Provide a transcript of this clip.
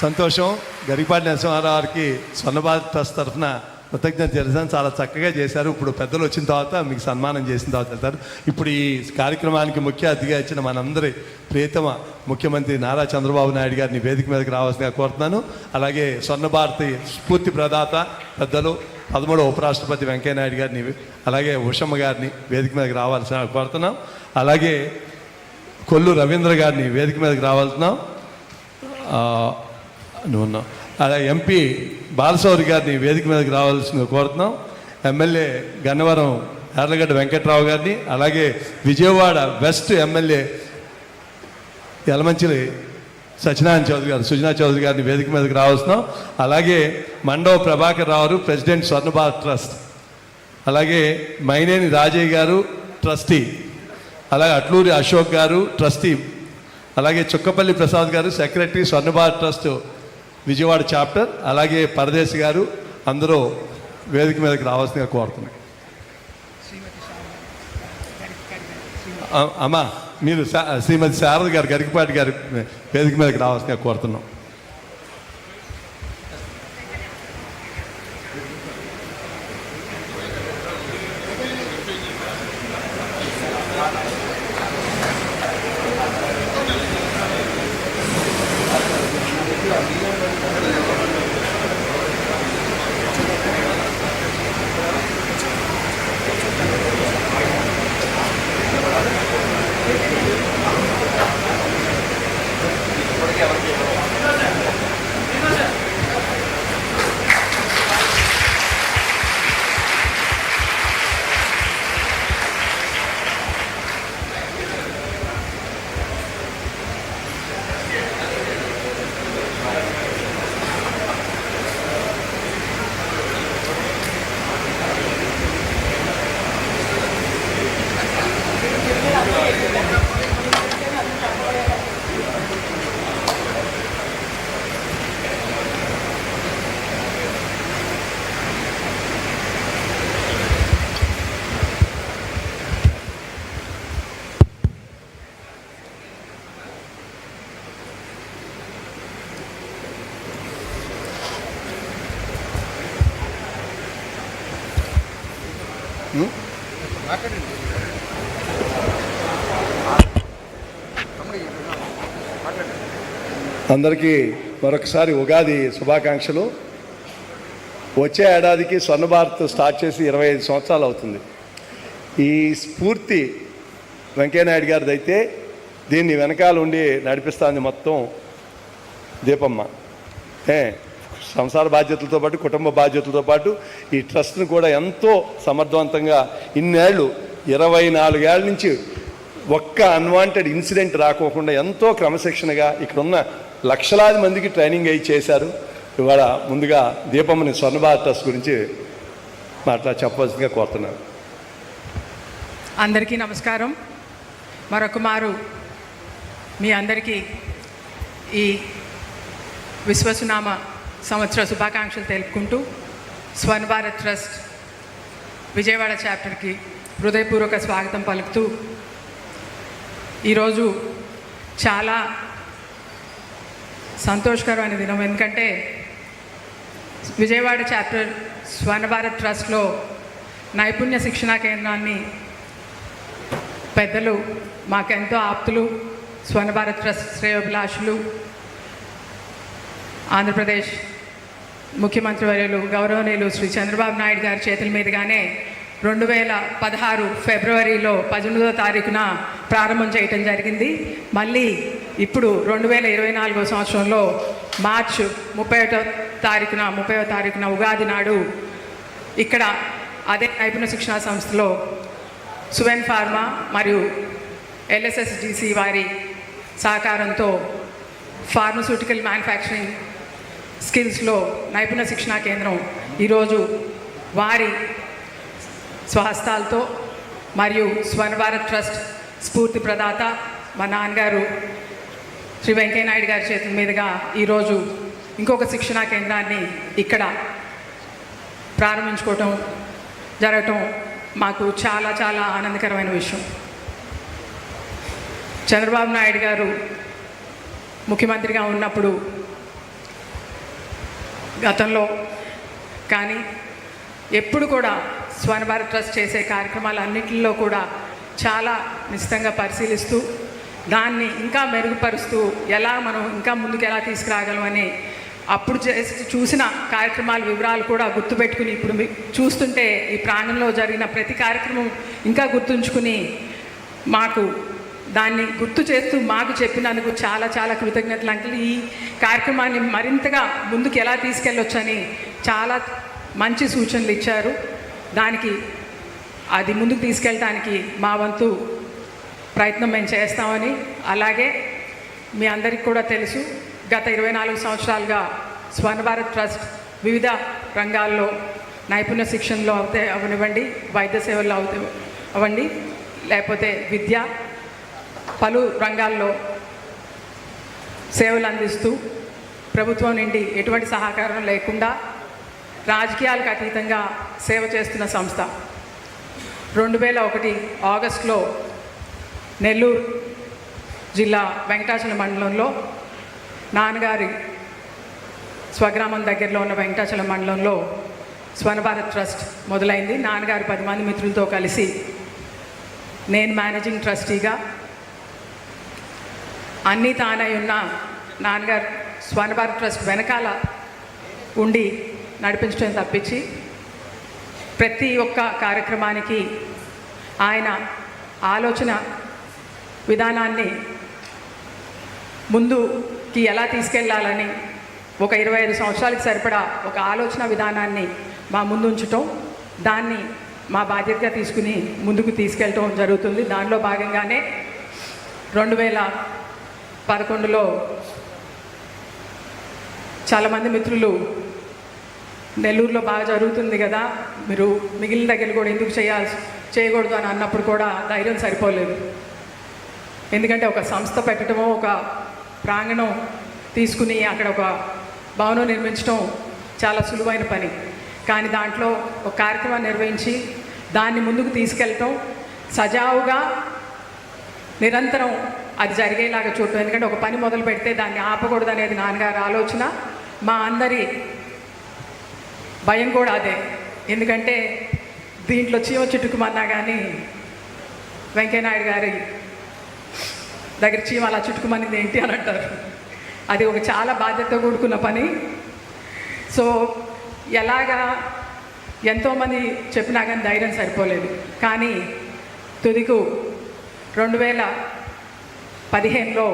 సంతోషం. గరిపాటి నరసింహారావుకి స్వర్ణభారత్ ట్రస్ట్ తరఫున కృతజ్ఞత తెలిసాను చాలా చక్కగా చేశారు. ఇప్పుడు పెద్దలు వచ్చిన తర్వాత మీకు సన్మానం చేసిన తర్వాత వెళ్తారు. ఇప్పుడు ఈ కార్యక్రమానికి ముఖ్య అతిథిగా ఇచ్చిన మనందరి ప్రియతమ ముఖ్యమంత్రి నారా చంద్రబాబు నాయుడు గారిని వేదిక మీదకి రావాల్సిందిగా కోరుతున్నాను. అలాగే స్వర్ణ భారతి స్ఫూర్తి ప్రదాత పెద్దలు పదమూడు ఉపరాష్ట్రపతి వెంకయ్యనాయుడు గారిని అలాగే ఉషమ్మ గారిని వేదిక మీదకి రావాల్సిన కోరుతున్నాం. అలాగే కొల్లు రవీంద్ర గారిని వేదిక మీదకి రావాల్సినాం. నువ్వున్నావు అలా ఎంపీ బాలసౌరి గారిని వేదిక మీదకి రావాల్సిందిగా కోరుతున్నాం. ఎమ్మెల్యే గన్నవరం ఎర్రగడ్డ వెంకట్రావు గారిని అలాగే విజయవాడ వెస్ట్ ఎమ్మెల్యే యలమంచిలి సత్యనారాయణ చౌదరి గారు సుజనా చౌదరి గారిని వేదిక మీదకి రావాల్సినాం. అలాగే మండవ ప్రభాకర్ రావు గారు, ప్రెసిడెంట్ స్వర్ణభారత్ ట్రస్ట్. అలాగే మైనేని రాజయ్య గారు ట్రస్టీ. అలాగే అట్లూరి అశోక్ గారు ట్రస్టీ. అలాగే Chukkapalli Prasad garu secretary Swarnabharat trust. Vijayawada chapter అలాగే పరదేశ్ గారు అందరూ వేదిక మీదకి రావాల్సిందిగా కోరుతున్నాను అమ్మా మీరు శ్రీమతి శారద గారు గరికపాటి గారి వేదిక మీదకి రావాల్సిందిగా కోరుతున్నాం. అందరికీ మరొకసారి ఉగాది శుభాకాంక్షలు. వచ్చే ఏడాదికి స్వర్ణ భారత్ స్టార్ట్ చేసి ఇరవై ఐదు సంవత్సరాలు అవుతుంది. ఈ స్ఫూర్తి వెంకయ్యనాయుడు గారిది అయితే దీన్ని వెనకాల ఉండి నడిపిస్తుంది మొత్తం దీపమ్మ. ఏ? సంసార బాధ్యతలతో పాటు కుటుంబ బాధ్యతలతో పాటు ఈ ట్రస్ట్ను కూడా ఎంతో సమర్థవంతంగా ఇన్నేళ్ళు ఇరవై నాలుగేళ్ళ నుంచి ఒక్క అన్వాంటెడ్ ఇన్సిడెంట్ రాకోకుండా ఎంతో క్రమశిక్షణగా ఇక్కడ ఉన్న లక్షలాది మందికి ట్రైనింగ్ అయ్యి చేశారు. ఇవాళ ముందుగా దీపమ్మని స్వర్ణభారత్ ట్రస్ట్ గురించి మాట్లా చెప్పవలసిందిగా కోరుతున్నాను. అందరికీ నమస్కారం. మరొక మారు మీ అందరికీ ఈ విశ్వసునామ సంవత్సర శుభాకాంక్షలు తెలుపుకుంటూ స్వర్ణ భారత్ ట్రస్ట్ విజయవాడ చాప్టర్కి హృదయపూర్వక స్వాగతం పలుకుతూ ఈరోజు చాలా సంతోషకరమైన దినం. ఎందుకంటే విజయవాడ చాప్టర్ స్వర్ణ భారత్ ట్రస్ట్లో నైపుణ్య శిక్షణా కేంద్రాన్ని పెద్దలు మాకెంతో ఆప్తులు స్వర్ణ భారత్ ట్రస్ట్ శ్రేయోభిలాషులు ఆంధ్రప్రదేశ్ ముఖ్యమంత్రి వర్యులు గౌరవనీయులు శ్రీ చంద్రబాబు నాయుడు గారి చేతుల మీదుగానే రెండు వేల పదహారు ఫిబ్రవరిలో పద్దెనిమిదో తారీఖున ప్రారంభం చేయటం జరిగింది. మళ్ళీ ఇప్పుడు రెండు వేల ఇరవై నాలుగో సంవత్సరంలో మార్చ్ ముప్పై ఒకటో తారీఖున ముప్పై తారీఖున ఉగాది నాడు ఇక్కడ అదే నైపుణ్య శిక్షణా సంస్థలో సువెన్ ఫార్మా మరియు ఎల్ఎస్ఎస్డిసి వారి సహకారంతో ఫార్మస్యూటికల్ మ్యానుఫ్యాక్చరింగ్ స్కిల్స్లో నైపుణ్య శిక్షణా కేంద్రం ఈరోజు వారి స్వహస్తాలతో మరియు స్వర్ణభారత్ ట్రస్ట్ స్ఫూర్తి ప్రదాత మా నాన్నగారు శ్రీ వెంకయ్యనాయుడు గారి చేతుల మీదుగా ఈరోజు ఇంకొక శిక్షణా కేంద్రాన్ని ఇక్కడ ప్రారంభించుకోవటం జరగటం మాకు చాలా చాలా ఆనందకరమైన విషయం. చంద్రబాబు నాయుడు గారు ముఖ్యమంత్రిగా ఉన్నప్పుడు గతంలో. కానీ ఎప్పుడు కూడా స్వర్ణభారత్ ట్రస్ట్ చేసే కార్యక్రమాలన్నింటిలో కూడా చాలా నిశ్చితంగా పరిశీలిస్తూ దాన్ని ఇంకా మెరుగుపరుస్తూ ఎలా మనం ఇంకా ముందుకు ఎలా తీసుకురాగలమని అప్పుడు చేసి చూసిన కార్యక్రమాల వివరాలు కూడా గుర్తుపెట్టుకుని ఇప్పుడు చూస్తుంటే ఈ ప్రాంగణంలో జరిగిన ప్రతి కార్యక్రమం ఇంకా గుర్తుంచుకుని మాకు దాన్ని గుర్తు చేస్తూ మాకు చెప్పినందుకు చాలా చాలా కృతజ్ఞతలు అంకుల్. ఈ కార్యక్రమాన్ని మరింతగా ముందుకు ఎలా తీసుకెళ్ళొచ్చని చాలా మంచి సూచనలు ఇచ్చారు. దానికి అది ముందుకు తీసుకెళ్ళడానికి మా వంతు ప్రయత్నం మేము చేస్తామని అలాగే మీ అందరికీ కూడా తెలుసు గత ఇరవై నాలుగు సంవత్సరాలుగా స్వర్ణ భారత్ ట్రస్ట్ వివిధ రంగాల్లో నైపుణ్య శిక్షణలో అవుతే అవనివ్వండి వైద్య సేవల్లో అవుతే అవ్వండి లేకపోతే విద్య పలు రంగాల్లో సేవలు అందిస్తూ ప్రభుత్వం నుండి ఎటువంటి సహకారం లేకుండా రాజకీయాలకు అతీతంగా సేవ చేస్తున్న సంస్థ. రెండు వేల ఒకటి ఆగస్టులో నెల్లూరు జిల్లా వెంకటాచలం మండలంలో నాన్నగారి స్వగ్రామం దగ్గరలో ఉన్న వెంకటాచలం మండలంలో స్వర్ణ భారత్ ట్రస్ట్ మొదలైంది. నాన్నగారు పది మంది మిత్రులతో కలిసి నేను మేనేజింగ్ ట్రస్టీగా అన్నీ తానై ఉన్న నాన్నగారు స్వర్ణభారత్ ట్రస్ట్ వెనకాల ఉండి నడిపించడం తప్పించి ప్రతి ఒక్క కార్యక్రమానికి ఆయన ఆలోచన విధానాన్ని ముందుకి ఎలా తీసుకెళ్ళాలని ఒక ఇరవై ఐదు సంవత్సరాలకు సరిపడా ఒక ఆలోచన విధానాన్ని మా ముందు ఉంచటం దాన్ని మా బాధ్యతగా తీసుకుని ముందుకు తీసుకెళ్ళటం జరుగుతుంది. దానిలో భాగంగానే రెండు వేల పదకొండులో చాలామంది మిత్రులు నెల్లూరులో బాగా జరుగుతుంది కదా మీరు మిగిలిన దగ్గర కూడా ఎందుకు చేయాల్సి చేయకూడదు అని అన్నప్పుడు కూడా ధైర్యం సరిపోలేదు. ఎందుకంటే ఒక సంస్థ పెట్టడమో ఒక ప్రాంగణం తీసుకుని అక్కడ ఒక భవనం నిర్మించడం చాలా సులువైన పని. కానీ దాంట్లో ఒక కార్యక్రమాన్ని నిర్వహించి దాన్ని ముందుకు తీసుకెళ్ళటం సజావుగా నిరంతరం అది జరిగేలాగా చూడటం. ఎందుకంటే ఒక పని మొదలు పెడితే దాన్ని ఆపకూడదు అనేది నాన్నగారి ఆలోచన. మా అందరి భయం కూడా అదే. ఎందుకంటే దీంట్లో చీమ చుట్టుకుమన్నా కానీ వెంకయ్యనాయుడు గారి దగ్గర చీమ అలా చుట్టుకుమనింది ఏంటి అని అంటారు. అది ఒక చాలా బాధ్యత కూడుకున్న పని. సో ఎలాగా ఎంతోమంది చెప్పినా కానీ ధైర్యం సరిపోలేదు. కానీ తుదికు రెండు వేల పదిహేనులో